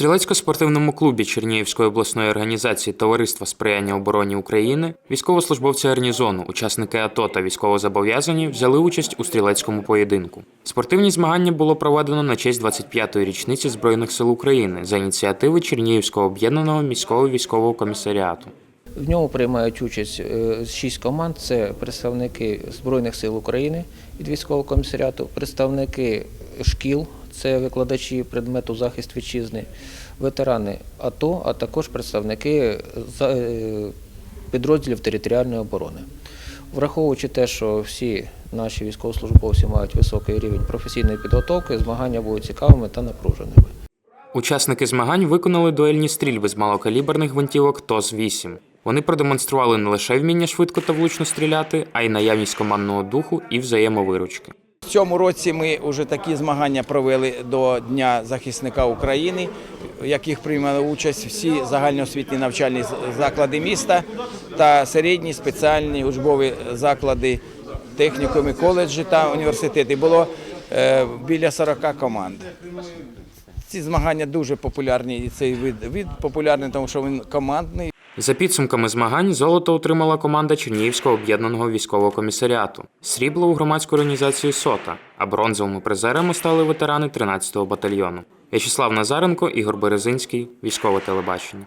стрілецько-спортивному клубі Чернігівської обласної організації Товариства сприяння обороні України військовослужбовці гарнізону, учасники АТО та військовозобов'язані взяли участь у стрілецькому поєдинку. Спортивні змагання було проведено на честь 25-ї річниці Збройних сил України за ініціативи Чернігівського об'єднаного міського військового комісаріату. В ньому приймають участь е, шість команд. Це представники Збройних сил України від військового комісаріату, представники шкіл, це викладачі предмету захист вітчизни, ветерани АТО, а також представники е, підрозділів територіальної оборони. Враховуючи те, що всі наші військовослужбовці мають високий рівень професійної підготовки, змагання будуть цікавими та напруженими. Учасники змагань виконали дуельні стрільби з малокаліберних гвинтівок ТОЗ-8. Вони продемонстрували не лише вміння швидко та влучно стріляти, а й наявність командного духу і взаємовиручки. Цьому році ми вже такі змагання провели до Дня захисника України, в яких приймали участь всі загальноосвітні навчальні заклади міста та середні спеціальні учбові заклади, технікуми, коледжі та університети. Було е, біля 40 команд. Ці змагання дуже популярні, і цей вид, вид популярний, тому що він командний. За підсумками змагань золото отримала команда Чернігівського об'єднаного військового комісаріату, срібло у громадську організацію СОТА, а бронзовими призерами стали ветерани 13-го батальйону. В'ячеслав Назаренко, Ігор Березинський, військове телебачення.